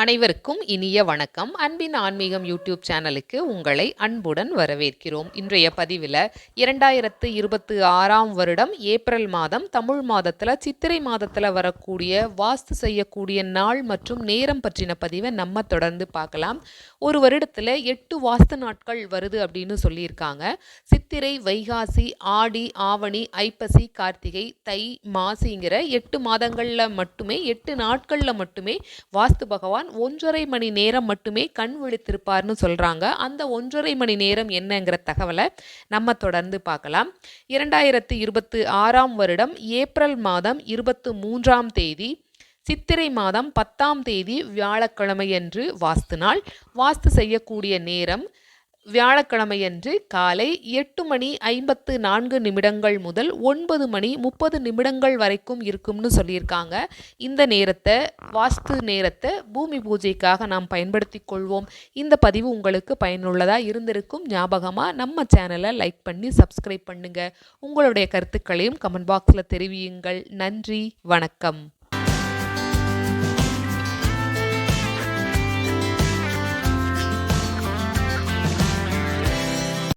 அனைவருக்கும் இனிய வணக்கம். அன்பின் ஆன்மீகம் யூடியூப் சேனலுக்கு உங்களை அன்புடன் வரவேற்கிறோம். இன்றைய பதிவில் இரண்டாயிரத்து இருபத்தி ஆறாம் வருடம் ஏப்ரல் மாதம் தமிழ் மாதத்தில் சித்திரை மாதத்தில் வரக்கூடிய வாஸ்து செய்யக்கூடிய நாள் மற்றும் நேரம் பற்றின பதிவை நம்ம தொடர்ந்து பார்க்கலாம். ஒரு வருடத்தில் எட்டு வாஸ்து நாட்கள் வருது அப்படின்னு சொல்லியிருக்காங்க. சித்திரை வைகாசி ஆடி ஆவணி ஐப்பசி கார்த்திகை தை மாசிங்கிற எட்டு மாதங்களில் மட்டுமே எட்டு நாட்களில் மட்டுமே வாஸ்து பகவான் ஒன்றரை மணி நேரம் மட்டுமே கண் விழித்திருப்பார்னு சொல்கிறாங்க அந்த ஒன்றரை மணி நேரம் என்னங்கிற தகவலை நம்ம தொடர்ந்து பார்க்கலாம். இரண்டாயிரத்து இருபத்தி ஆறாம் வருடம் ஏப்ரல் மாதம் இருபத்து மூன்றாம் தேதி சித்திரை மாதம் பத்தாம் தேதி வியாழக்கிழமையன்று வாஸ்து நாள். வாஸ்து செய்யக்கூடிய நேரம் வியாழக்கிழமையன்று காலை எட்டு மணி ஐம்பத்து நான்கு நிமிடங்கள் முதல் ஒன்பது மணி முப்பது நிமிடங்கள் வரைக்கும் இருக்கும்னு சொல்லியிருக்காங்க. இந்த நேரத்தை வாஸ்து நேரத்தை பூமி பூஜைக்காக நாம் பயன்படுத்தி கொள்வோம். இந்த பதிவு உங்களுக்கு பயனுள்ளதாக இருந்திருக்கும் ஞாபகமாக நம்ம சேனலை லைக் பண்ணி சப்ஸ்கிரைப் பண்ணுங்கள் உங்களுடைய கருத்துக்களையும் கமெண்ட் பாக்ஸில் தெரிவியுங்கள். நன்றி வணக்கம்.